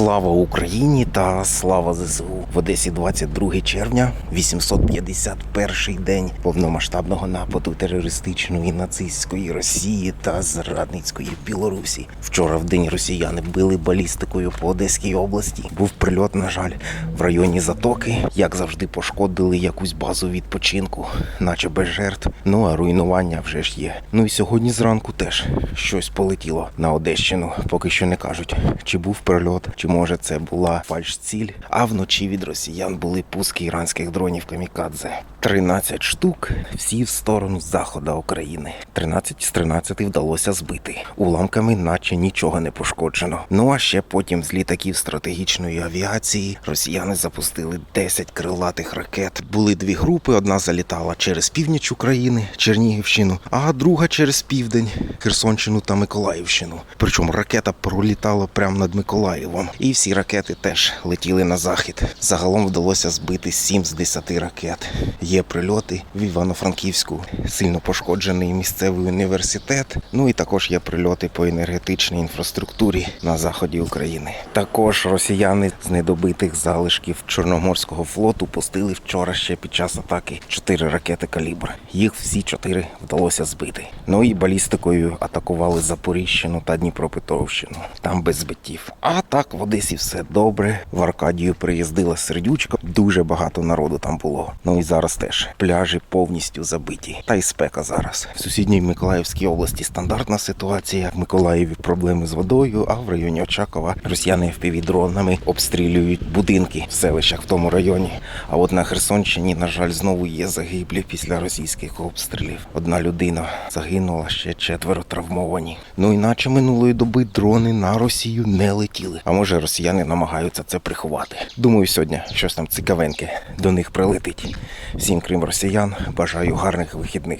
Слава Україні та слава ЗСУ в Одесі 22 червня, 851 день повномасштабного нападу терористичної нацистської Росії та зрадницької Білорусі. Вчора в день росіяни били балістикою по Одеській області. Був прильот, на жаль, в районі Затоки. Як завжди, пошкодили якусь базу відпочинку, наче без жертв. Ну а руйнування вже ж є. Ну і сьогодні зранку теж щось полетіло на Одещину. Поки що не кажуть, чи був прильот, чи може це була фальшціль. А вночі від росіян були пуски іранських дронів камікадзе. 13 штук, всі в сторону заходу України. 13 з 13 вдалося збити. Уламками, наче нічого не пошкоджено. Ну а ще потім з літаків стратегічної авіації росіяни запустили 10 крилатих ракет. Були дві групи: одна залітала через північ України, Чернігівщину, а друга через південь, Херсонщину та Миколаївщину. Причому ракета пролітала прямо над Миколаєвом. І всі ракети теж летіли на захід. Загалом вдалося збити 7 з 10 ракет. Є прильоти в Івано-Франківську, сильно пошкоджений місцевий університет. Ну і також є прильоти по енергетичній інфраструктурі на заході України. Також росіяни з недобитих залишків Чорноморського флоту пустили вчора ще під час атаки чотири ракети калібр. Їх всі чотири вдалося збити. Ну і балістикою атакували Запоріжщину та Дніпропетровщину. Там без збиттів. А так Одесі все добре. В Аркадію приїздила сердючка. Дуже багато народу там було. Ну і зараз теж пляжі повністю забиті. Та й спека зараз. В сусідній Миколаївській області стандартна ситуація. В Миколаєві проблеми з водою, а в районі Очакова росіяни впівдронами обстрілюють будинки в селищах в тому районі. А от на Херсонщині, на жаль, знову є загиблі після російських обстрілів. Одна людина загинула, ще четверо травмовані. Ну іначе минулої доби дрони на Росію не летіли. А може росіяни намагаються це приховати. Думаю, сьогодні щось там цікавеньке до них прилетить. Всім крім росіян, бажаю гарних вихідних.